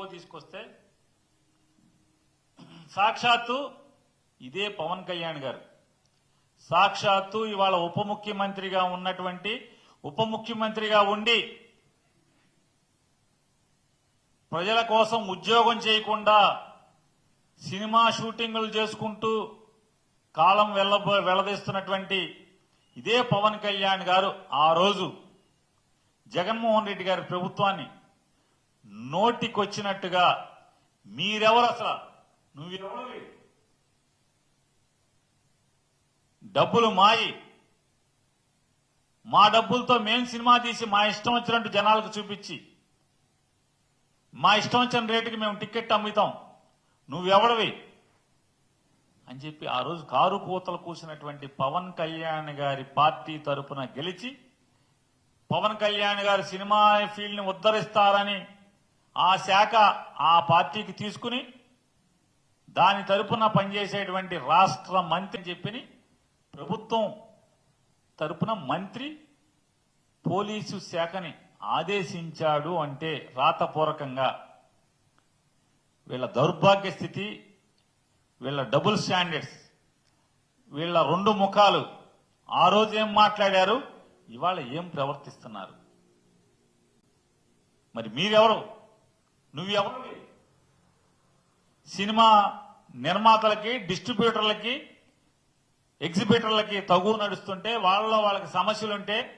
GO తీసుకొస్తే సాక్షాత్తు ఇదే పవన్ కళ్యాణ్ గారు. సాక్షాత్తు ఇవాళ ఉప ముఖ్యమంత్రిగా ఉన్నటువంటి ఉప ముఖ్యమంత్రిగా ఉండి ప్రజల కోసం ఉద్యోగం చేయకుండా సినిమా షూటింగులు చేసుకుంటూ కాలం వెళ్ళ వెళ్ళదీస్తున్నటువంటి ఇదే పవన్ కళ్యాణ్ గారు ఆ రోజు జగన్మోహన్ రెడ్డి గారి ప్రభుత్వాన్ని నోటికొచ్చినట్టుగా మీరెవరు అసలు? నువ్వెవరు? డబ్బులు మాయి. మా డబ్బులతో మేం సినిమా తీసి మా ఇష్టం వచ్చినట్టు జనాలకు చూపించి మా ఇష్టం వచ్చిన రేటుకి మేము టికెట్ అమ్ముతాం. నువ్వెవడవి? అని చెప్పి ఆ రోజు కారు కూతలు కూసినటువంటి పవన్ కళ్యాణ్ గారి పార్టీ తరపున గెలిచి పవన్ కళ్యాణ్ గారు సినిమా ఫీల్డ్ని ఉద్ధరిస్తారని ఆ శాఖ ఆ పార్టీకి తీసుకుని దాని తరపున పనిచేసేటువంటి రాష్ట్ర మంత్రి అని చెప్పి ప్రభుత్వం తరపున మంత్రి పోలీసు శాఖని ఆదేశించాడు అంటే రాతపూర్వకంగా. వీళ్ళ దౌర్భాగ్య స్థితి వీళ్ళ డబుల్ స్టాండర్డ్స్ వీళ్ళ రెండు ముఖాలు ఆ రోజు ఏం మాట్లాడారు? ఇవాళ ఏం ప్రవర్తిస్తున్నారు? మరి మీరెవరు? నువ్వెవరు? సినిమా నిర్మాతలకి డిస్ట్రిబ్యూటర్లకి ఎగ్జిబిటర్లకి తగు నడుస్తుంటే వాళ్ళలో వాళ్ళకి సమస్యలుంటే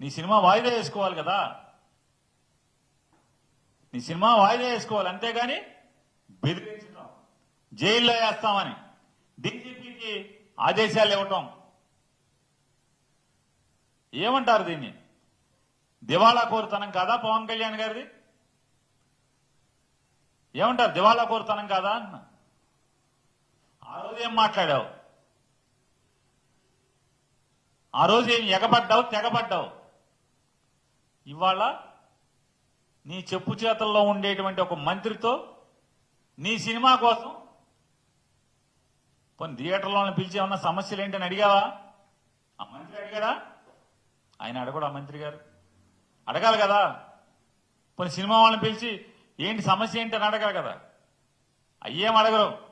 నీ సినిమా వాయిదా వేసుకోవాలి కదా? నీ సినిమా వాయిదా వేసుకోవాలి అంతేగాని బెదిరించడం జైల్లో వేస్తామని డీజీపీకి ఆదేశాలు ఇవ్వటం. ఏమంటారు దీన్ని? దివాళా కోరుతనం కాదా పవన్ కళ్యాణ్ గారిది? ఏమంటారు దివాళా కోరుతనం కాదా అన్న? ఆ రోజు ఏం మాట్లాడావు? ఆ రోజు ఏం ఎగబడ్డావు తెగబడ్డావు? ఇవాళ నీ చెప్పు చేతల్లో ఉండేటువంటి ఒక మంత్రితో నీ సినిమా కోసం కొన్ని థియేటర్లో పిలిచి ఏమన్నా సమస్యలు ఏంటని అడిగావా? ఆ మంత్రి అడిగాడా? ఆయన అడగడు ఆ మంత్రి గారు. అడగాలి కదా. కొన్ని సినిమా వాళ్ళని పిలిచి ఏంటి సమస్య ఏంటి అని అడగాలి కదా. అయ్యేం అడగరు.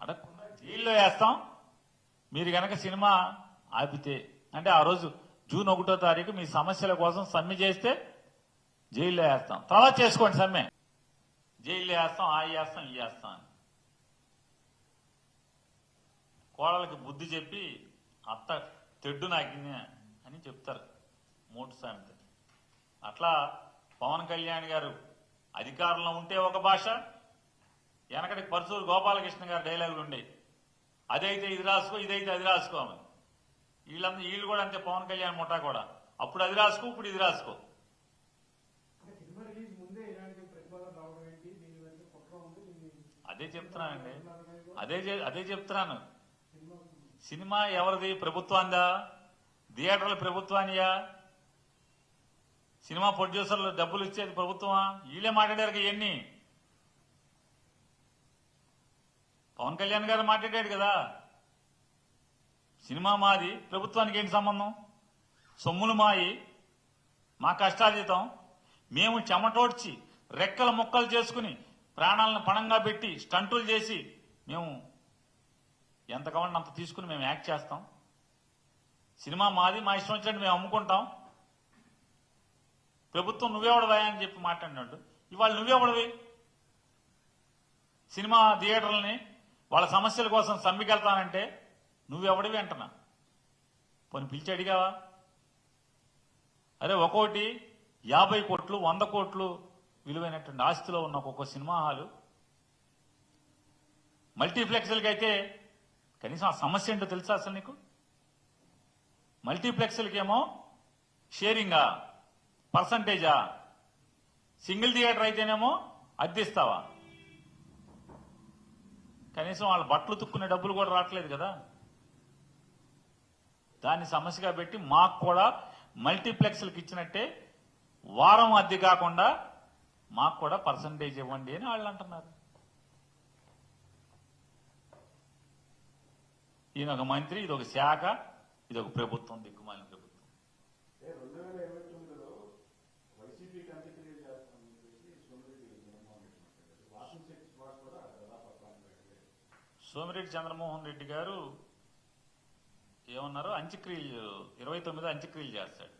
అడగకుండా జైల్లో వేస్తాం. మీరు గనక సినిమా ఆపితే అంటే ఆ రోజు జూన్ ఒకటో తారీఖు మీ సమస్యల కోసం సమ్మె చేస్తే జైల్లో వేస్తాం. తర్వాత చేసుకోండి సమ్మె. జైల్లో వేస్తాం ఆ వేస్తాం ఈ వేస్తాం అని. కోడలకి బుద్ధి చెప్పి అత్త తెడ్డు నాకింది అని చెప్తారు. మూడు సామెత అట్లా పవన్ కళ్యాణ్ గారు అధికారంలో ఉంటే ఒక భాష వెనకటి పరసూరు గోపాలకృష్ణ గారి డైలాగులు ఉండేవి. అదైతే ఇది రాసుకో ఇదైతే అది రాసుకోమని వీళ్ళందరూ వీళ్ళు కూడా అంతే పవన్ కళ్యాణ్ ముఠా కూడా. అప్పుడు అది రాసుకో ఇప్పుడు ఇది రాసుకో. అదే చెప్తున్నానండి. అదే అదే చెప్తున్నాను. సినిమా సినిమా ఎవరిది? ప్రభుత్వాందా థియేటర్ల ప్రభుత్వానియా? సినిమా ప్రొడ్యూసర్లు డబ్బులు ఇచ్చేది ప్రభుత్వమా? వీళ్ళే మాట్లాడారు ఇవన్నీ పవన్ కళ్యాణ్ గారు మాట్లాడాడు కదా. సినిమా మాది ప్రభుత్వానికి ఏంటి సంబంధం? సొమ్ములు మాయి మా కష్టార్జితం. మేము చెమటోడ్చి రెక్కల ముక్కలు చేసుకుని ప్రాణాలను పణంగా పెట్టి స్టంటులు చేసి మేము ఎంత కావాలంటే అంత తీసుకుని మేము యాక్ట్ చేస్తాం. సినిమా మాది మా ఇష్టం వచ్చినట్టు మేము అమ్ముకుంటాం. ప్రభుత్వం నువ్వెవడవా అని చెప్పి మాట్లాడినాడు. ఇవాళ నువ్వెవడవి? సినిమా థియేటర్లని వాళ్ళ సమస్యల కోసం సమ్మికెళ్తానంటే నువ్వెవడివి అంటున్నా. పోనీ పిలిచి అడిగావా? అరే ఒక్కోటి యాభై కోట్లు వంద కోట్లు విలువైనటువంటి ఆస్తిలో ఉన్న ఒక్కొక్క సినిమా హాలు. మల్టీప్లెక్స్లకి అయితే కనీసం ఆ సమస్య ఏంటో తెలుసా అసలు నీకు? మల్టీప్లెక్స్లకేమో షేరింగా పర్సంటేజా? సింగిల్ థియేటర్ అయితేనేమో అద్దెస్తావా? కనీసం వాళ్ళ బట్టలు తుక్కునే డబ్బులు కూడా రావట్లేదు కదా. దాన్ని సమస్యగా పెట్టి మాకు కూడా మల్టీప్లెక్స్లకు ఇచ్చినట్టే వారం అద్దె కాకుండా మాకు కూడా పర్సంటేజ్ ఇవ్వండి అని వాళ్ళు అంటున్నారు. ఈయన ఒక మంత్రి ఇది ఒక శాఖ ఇది ఒక ప్రభుత్వం. దిక్కుమాలిన ప్రభుత్వం రెండు వేల ఇరవై సోమిరెడ్డి చంద్రమోహన్ రెడ్డి గారు ఏమన్నారు? అంత్యక్రియలు ఇరవై తొమ్మిది అంత్యక్రియలు చేస్తాడు.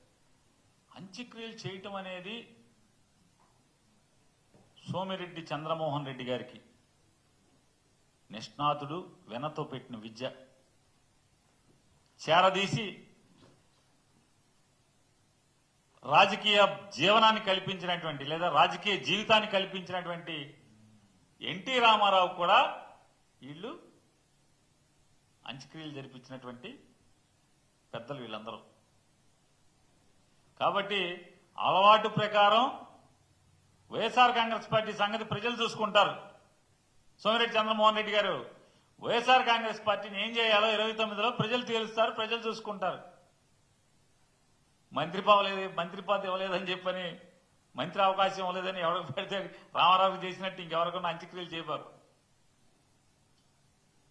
అంత్యక్రియలు చేయటం అనేది సోమిరెడ్డి చంద్రమోహన్ రెడ్డి గారికి నిష్ణాతుడు వెనతో పెట్టిన విద్య. చేరదీసి రాజకీయ జీవనాన్ని కల్పించినటువంటి లేదా రాజకీయ జీవితాన్ని కల్పించినటువంటి ఎన్టీ రామారావు కూడా వీళ్ళు అంత్యక్రియలు జరిపించినటువంటి పెద్దలు వీళ్ళందరూ. కాబట్టి అలవాటు ప్రకారం వైఎస్ఆర్ కాంగ్రెస్ పార్టీ సంగతి ప్రజలు చూసుకుంటారు. సోమిరెడ్డి చంద్రమోహన్ రెడ్డి గారు వైఎస్ఆర్ కాంగ్రెస్ పార్టీని ఏం చేయాలో ఇరవై తొమ్మిదిలో ప్రజలు తేలుస్తారు ప్రజలు చూసుకుంటారు. మంత్రి పావలేదు మంత్రి పదవి ఇవ్వలేదని చెప్పని మంత్రి అవకాశం ఇవ్వలేదని ఎవరికి పెడితే రామారావుకి చేసినట్టు ఇంకెవరికన్నా అంత్యక్రియలు చేయబారు.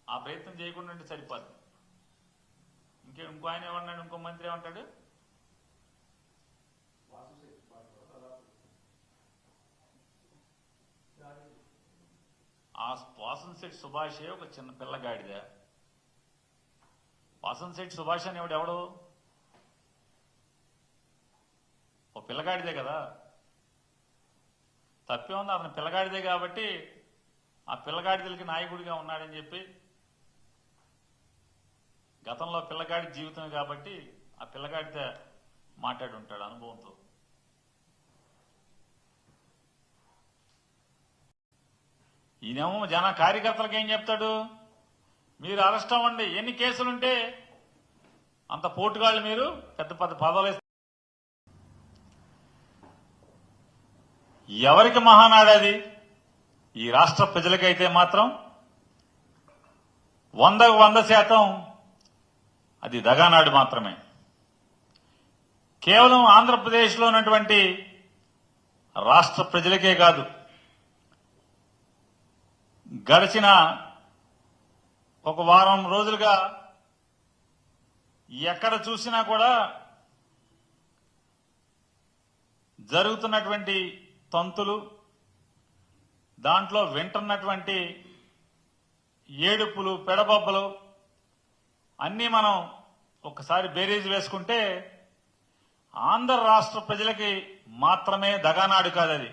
ఆ ప్రయత్నం చేయకుండా ఉంటే సరిపోదు. ఇంకే ఇంకో ఆయన ఏమన్నాడు? ఇంకో మంత్రి ఏమంటాడు? ఆ వాసన్ సుభాషే ఒక చిన్న పిల్లగాడిద. వాసన్ శెట్టి సుభాష్ అని ఎవడు ఎవడు? ఓ పిల్లగాడిదే కదా. తప్పే ఉంది అతను పిల్లగాడిదే కాబట్టి ఆ పిల్లగాడిదలకి నాయకుడిగా ఉన్నాడని చెప్పి గతంలో పిల్లగాడి జీవితం కాబట్టి ఆ పిల్లగాడితో మాట్లాడి ఉంటాడు అనుభవంతో. ఈయనేమో జన కార్యకర్తలకు ఏం చెప్తాడు? మీరు అరెస్ట్ అవ్వండి. ఎన్ని కేసులుంటే అంత పోటుగాళ్ళు మీరు. పెద్ద పెద్ద పదవులు ఎవరికి మహానాడది ఈ రాష్ట్ర ప్రజలకైతే మాత్రం వందకు వంద శాతం అది దగానాడు మాత్రమే. కేవలం ఆంధ్రప్రదేశ్లో ఉన్నటువంటి రాష్ట్ర ప్రజలకే కాదు గడిచిన ఒక వారం రోజులుగా ఎక్కడ చూసినా కూడా జరుగుతున్నటువంటి తంతులు దాంట్లో వింటున్నటువంటి ఏడుపులు పెడబొబ్బలు అన్నీ మనం ఒకసారి బేరీజ్ వేసుకుంటే ఆంధ్ర రాష్ట్ర ప్రజలకి మాత్రమే దగానాడు కాదు అది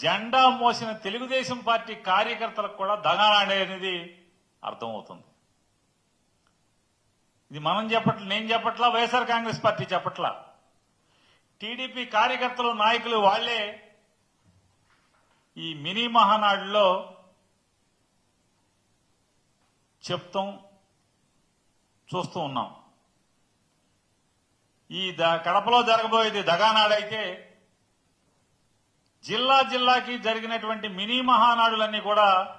జెండా మోసిన తెలుగుదేశం పార్టీ కార్యకర్తలకు కూడా దగానాడు అనేది అర్థమవుతుంది. ఇది మనం చెప్పట్ల నేను చెప్పట్లా వైఎస్ఆర్ కాంగ్రెస్ పార్టీ చెప్పట్లా. టీడీపీ కార్యకర్తలు నాయకులు వాళ్ళే ఈ మినీ మహానాడులో చెప్తాం చూస్తూ ఉన్నాం. ఈ ద- కడపలో జరగబోయేది దగానాడైతే జిల్లా జిల్లాకి జరిగినటువంటి మినీ మహానాడులన్నీ కూడా